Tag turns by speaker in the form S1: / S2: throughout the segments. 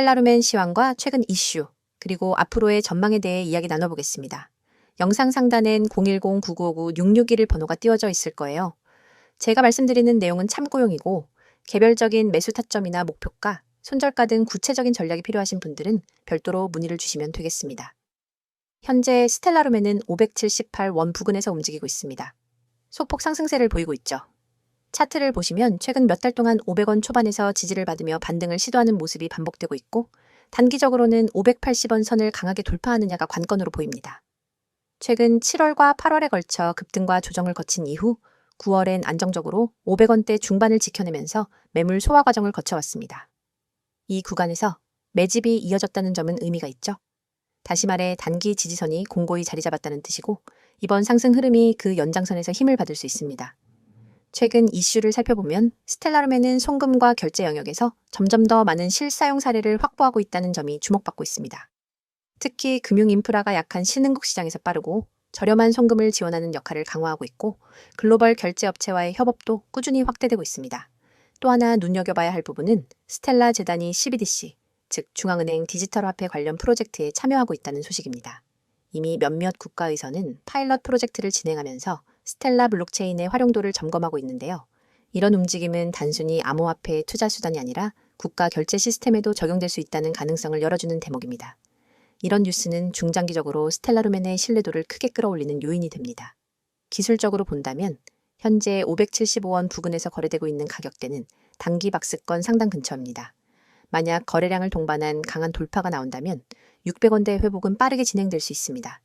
S1: 스텔라루멘 시황과 최근 이슈, 그리고 앞으로의 전망에 대해 이야기 나눠보겠습니다. 영상 상단엔 010-9959-661 번호가 띄워져 있을 거예요. 제가 말씀드리는 내용은 참고용이고 개별적인 매수 타점이나 목표가, 손절가 등 구체적인 전략이 필요하신 분들은 별도로 문의를 주시면 되겠습니다. 현재 스텔라룸에는 578원 부근에서 움직이고 있습니다. 소폭 상승세를 보이고 있죠. 차트를 보시면 최근 몇 달 동안 500원 초반에서 지지를 받으며 반등을 시도하는 모습이 반복되고 있고 단기적으로는 580원 선을 강하게 돌파하느냐가 관건으로 보입니다. 최근 7월과 8월에 걸쳐 급등과 조정을 거친 이후 9월엔 안정적으로 500원대 중반을 지켜내면서 매물 소화 과정을 거쳐왔습니다. 이 구간에서 매집이 이어졌다는 점은 의미가 있죠. 다시 말해 단기 지지선이 공고히 자리 잡았다는 뜻이고 이번 상승 흐름이 그 연장선에서 힘을 받을 수 있습니다. 최근 이슈를 살펴보면 스텔라름에는 송금과 결제 영역에서 점점 더 많은 실사용 사례를 확보하고 있다는 점이 주목받고 있습니다. 특히 금융 인프라가 약한 신흥국 시장에서 빠르고 저렴한 송금을 지원하는 역할을 강화하고 있고 글로벌 결제 업체와의 협업도 꾸준히 확대되고 있습니다. 또 하나 눈여겨봐야 할 부분은 스텔라 재단이 CBDC, 즉 중앙은행 디지털 화폐 관련 프로젝트에 참여하고 있다는 소식입니다. 이미 몇몇 국가에서는 파일럿 프로젝트를 진행하면서 스텔라 블록체인의 활용도를 점검하고 있는데요. 이런 움직임은 단순히 암호화폐의 투자 수단이 아니라 국가 결제 시스템에도 적용될 수 있다는 가능성을 열어주는 대목입니다. 이런 뉴스는 중장기적으로 스텔라루멘의 신뢰도를 크게 끌어올리는 요인이 됩니다. 기술적으로 본다면 현재 575원 부근에서 거래되고 있는 가격대는 단기 박스권 상당 근처입니다. 만약 거래량을 동반한 강한 돌파가 나온다면 600원대 회복은 빠르게 진행될 수 있습니다.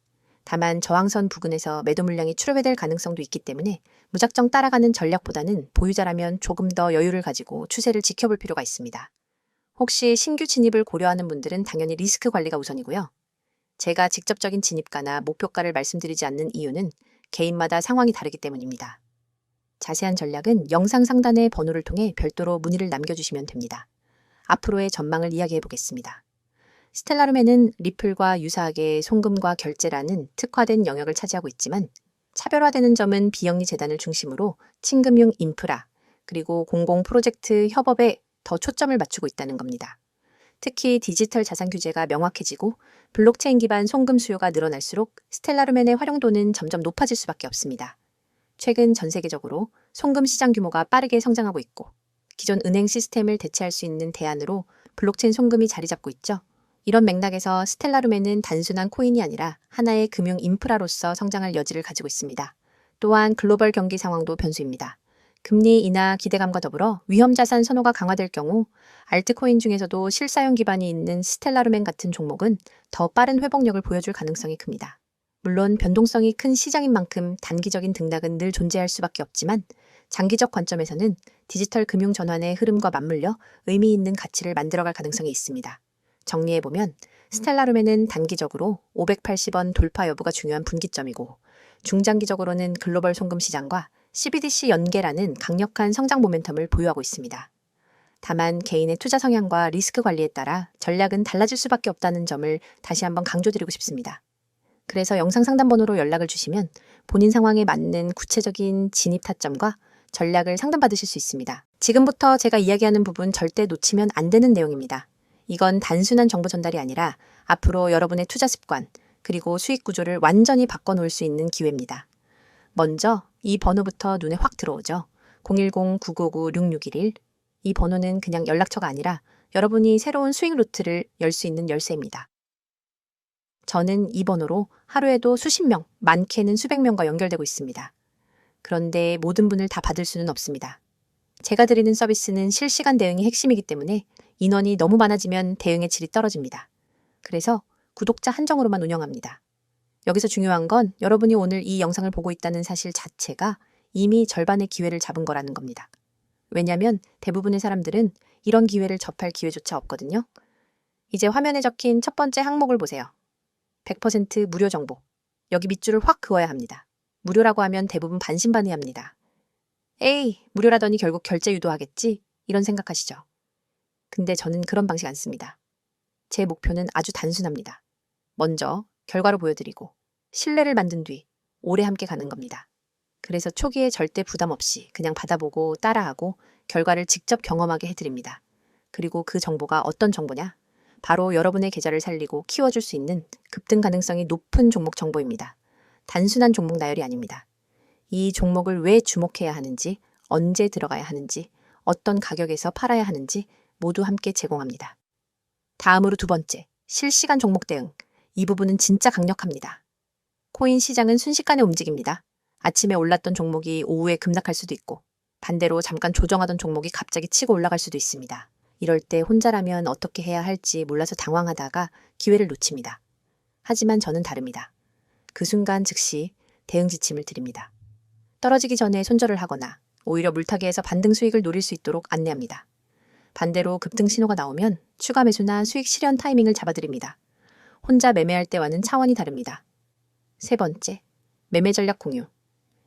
S1: 다만 저항선 부근에서 매도 물량이 출회될 가능성도 있기 때문에 무작정 따라가는 전략보다는 보유자라면 조금 더 여유를 가지고 추세를 지켜볼 필요가 있습니다. 혹시 신규 진입을 고려하는 분들은 당연히 리스크 관리가 우선이고요. 제가 직접적인 진입가나 목표가를 말씀드리지 않는 이유는 개인마다 상황이 다르기 때문입니다. 자세한 전략은 영상 상단의 번호를 통해 별도로 문의를 남겨주시면 됩니다. 앞으로의 전망을 이야기해 보겠습니다. 스텔라룸에는 리플과 유사하게 송금과 결제라는 특화된 영역을 차지하고 있지만 차별화되는 점은 비영리 재단을 중심으로 친금융 인프라 그리고 공공 프로젝트 협업에 더 초점을 맞추고 있다는 겁니다. 특히 디지털 자산 규제가 명확해지고 블록체인 기반 송금 수요가 늘어날수록 스텔라룸엔의 활용도는 점점 높아질 수밖에 없습니다. 최근 전 세계적으로 송금 시장 규모가 빠르게 성장하고 있고 기존 은행 시스템을 대체할 수 있는 대안으로 블록체인 송금이 자리 잡고 있죠. 이런 맥락에서 스텔라룸에는 단순한 코인이 아니라 하나의 금융 인프라로서 성장할 여지를 가지고 있습니다. 또한 글로벌 경기 상황도 변수입니다. 금리 인하 기대감과 더불어 위험 자산 선호가 강화될 경우 알트코인 중에서도 실사용 기반이 있는 스텔라룸엔 같은 종목은 더 빠른 회복력을 보여줄 가능성이 큽니다. 물론 변동성이 큰 시장인 만큼 단기적인 등락은 늘 존재할 수밖에 없지만 장기적 관점에서는 디지털 금융 전환의 흐름과 맞물려 의미 있는 가치를 만들어갈 가능성이 있습니다. 정리해보면 스텔라룸에는 단기적으로 580원 돌파 여부가 중요한 분기점이고 중장기적으로는 글로벌 송금 시장과 CBDC 연계라는 강력한 성장 모멘텀을 보유하고 있습니다. 다만 개인의 투자 성향과 리스크 관리에 따라 전략은 달라질 수밖에 없다는 점을 다시 한번 강조드리고 싶습니다. 그래서 영상 상담 번호로 연락을 주시면 본인 상황에 맞는 구체적인 진입 타점과 전략을 상담받으실 수 있습니다. 지금부터 제가 이야기하는 부분 절대 놓치면 안 되는 내용입니다. 이건 단순한 정보 전달이 아니라 앞으로 여러분의 투자 습관, 그리고 수익 구조를 완전히 바꿔놓을 수 있는 기회입니다. 먼저 이 번호부터 눈에 확 들어오죠. 010-959-6611. 이 번호는 그냥 연락처가 아니라 여러분이 새로운 수익 루트를 열 수 있는 열쇠입니다. 저는 이 번호로 하루에도 수십 명, 많게는 수백 명과 연결되고 있습니다. 그런데 모든 분을 다 받을 수는 없습니다. 제가 드리는 서비스는 실시간 대응이 핵심이기 때문에 인원이 너무 많아지면 대응의 질이 떨어집니다. 그래서 구독자 한정으로만 운영합니다. 여기서 중요한 건 여러분이 오늘 이 영상을 보고 있다는 사실 자체가 이미 절반의 기회를 잡은 거라는 겁니다. 왜냐하면 대부분의 사람들은 이런 기회를 접할 기회조차 없거든요. 이제 화면에 적힌 첫 번째 항목을 보세요. 100% 무료 정보. 여기 밑줄을 확 그어야 합니다. 무료라고 하면 대부분 반신반의합니다. 에이, 무료라더니 결국 결제 유도하겠지? 이런 생각하시죠. 근데 저는 그런 방식 안 씁니다. 제 목표는 아주 단순합니다. 먼저 결과로 보여드리고 신뢰를 만든 뒤 오래 함께 가는 겁니다. 그래서 초기에 절대 부담 없이 그냥 받아보고 따라하고 결과를 직접 경험하게 해드립니다. 그리고 그 정보가 어떤 정보냐? 바로 여러분의 계좌를 살리고 키워줄 수 있는 급등 가능성이 높은 종목 정보입니다. 단순한 종목 나열이 아닙니다. 이 종목을 왜 주목해야 하는지, 언제 들어가야 하는지, 어떤 가격에서 팔아야 하는지 모두 함께 제공합니다. 다음으로 두 번째, 실시간 종목 대응. 이 부분은 진짜 강력합니다. 코인 시장은 순식간에 움직입니다. 아침에 올랐던 종목이 오후에 급락할 수도 있고, 반대로 잠깐 조정하던 종목이 갑자기 치고 올라갈 수도 있습니다. 이럴 때 혼자라면 어떻게 해야 할지 몰라서 당황하다가 기회를 놓칩니다. 하지만 저는 다릅니다. 그 순간 즉시 대응 지침을 드립니다. 떨어지기 전에 손절을 하거나 오히려 물타기에서 반등 수익을 노릴 수 있도록 안내합니다. 반대로 급등 신호가 나오면 추가 매수나 수익 실현 타이밍을 잡아드립니다. 혼자 매매할 때와는 차원이 다릅니다. 세 번째, 매매 전략 공유.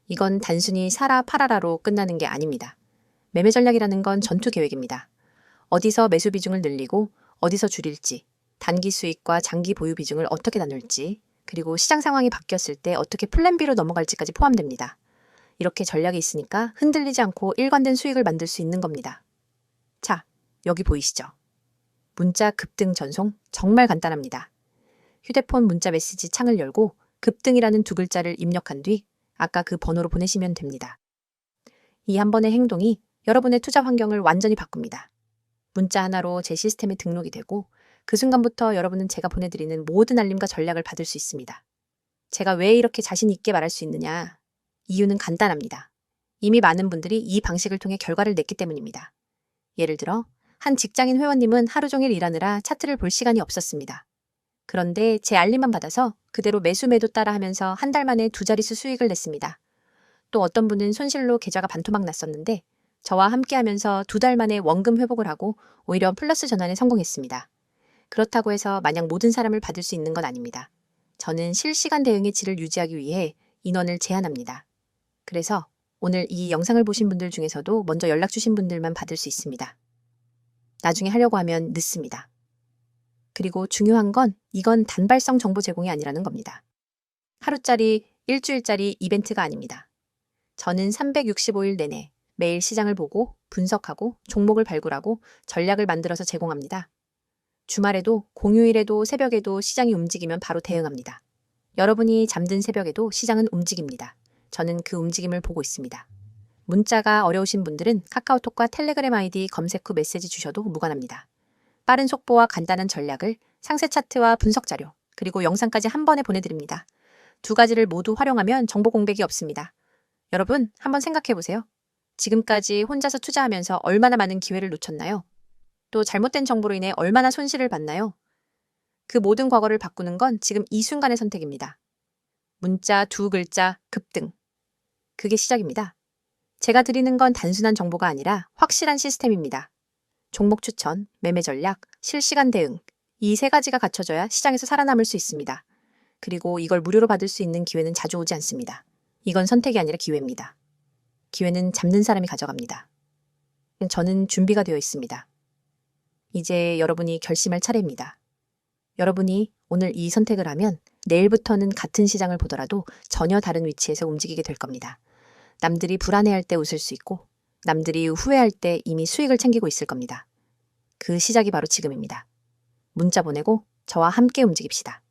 S1: 이건 단순히 사라 팔아라로 끝나는 게 아닙니다. 매매 전략이라는 건 전투 계획입니다. 어디서 매수 비중을 늘리고 어디서 줄일지, 단기 수익과 장기 보유 비중을 어떻게 나눌지, 그리고 시장 상황이 바뀌었을 때 어떻게 플랜 B로 넘어갈지까지 포함됩니다. 이렇게 전략이 있으니까 흔들리지 않고 일관된 수익을 만들 수 있는 겁니다. 자, 여기 보이시죠? 문자 급등 전송 정말 간단합니다. 휴대폰 문자 메시지 창을 열고 급등이라는 두 글자를 입력한 뒤 아까 그 번호로 보내시면 됩니다. 이 한 번의 행동이 여러분의 투자 환경을 완전히 바꿉니다. 문자 하나로 제 시스템에 등록이 되고 그 순간부터 여러분은 제가 보내드리는 모든 알림과 전략을 받을 수 있습니다. 제가 왜 이렇게 자신 있게 말할 수 있느냐? 이유는 간단합니다. 이미 많은 분들이 이 방식을 통해 결과를 냈기 때문입니다. 예를 들어, 한 직장인 회원님은 하루 종일 일하느라 차트를 볼 시간이 없었습니다. 그런데 제 알림만 받아서 그대로 매수 매도 따라 하면서 한 달 만에 두 자릿수 수익을 냈습니다. 또 어떤 분은 손실로 계좌가 반토막 났었는데 저와 함께 하면서 두 달 만에 원금 회복을 하고 오히려 플러스 전환에 성공했습니다. 그렇다고 해서 마냥 모든 사람을 받을 수 있는 건 아닙니다. 저는 실시간 대응의 질을 유지하기 위해 인원을 제한합니다. 그래서 오늘 이 영상을 보신 분들 중에서도 먼저 연락 주신 분들만 받을 수 있습니다. 나중에 하려고 하면 늦습니다. 그리고 중요한 건 이건 단발성 정보 제공이 아니라는 겁니다. 하루짜리, 일주일짜리 이벤트가 아닙니다. 저는 365일 내내 매일 시장을 보고 분석하고 종목을 발굴하고 전략을 만들어서 제공합니다. 주말에도 공휴일에도 새벽에도 시장이 움직이면 바로 대응합니다. 여러분이 잠든 새벽에도 시장은 움직입니다. 저는 그 움직임을 보고 있습니다. 문자가 어려우신 분들은 카카오톡과 텔레그램 아이디 검색 후 메시지 주셔도 무관합니다. 빠른 속보와 간단한 전략을 상세 차트와 분석 자료, 그리고 영상까지 한 번에 보내드립니다. 두 가지를 모두 활용하면 정보 공백이 없습니다. 여러분, 한번 생각해 보세요. 지금까지 혼자서 투자하면서 얼마나 많은 기회를 놓쳤나요? 또 잘못된 정보로 인해 얼마나 손실을 봤나요? 그 모든 과거를 바꾸는 건 지금 이 순간의 선택입니다. 문자 두 글자 급등. 그게 시작입니다. 제가 드리는 건 단순한 정보가 아니라 확실한 시스템입니다. 종목 추천, 매매 전략, 실시간 대응. 이 세 가지가 갖춰져야 시장에서 살아남을 수 있습니다. 그리고 이걸 무료로 받을 수 있는 기회는 자주 오지 않습니다. 이건 선택이 아니라 기회입니다. 기회는 잡는 사람이 가져갑니다. 저는 준비가 되어 있습니다. 이제 여러분이 결심할 차례입니다. 여러분이 오늘 이 선택을 하면 내일부터는 같은 시장을 보더라도 전혀 다른 위치에서 움직이게 될 겁니다. 남들이 불안해할 때 웃을 수 있고 남들이 후회할 때 이미 수익을 챙기고 있을 겁니다. 그 시작이 바로 지금입니다. 문자 보내고 저와 함께 움직입시다.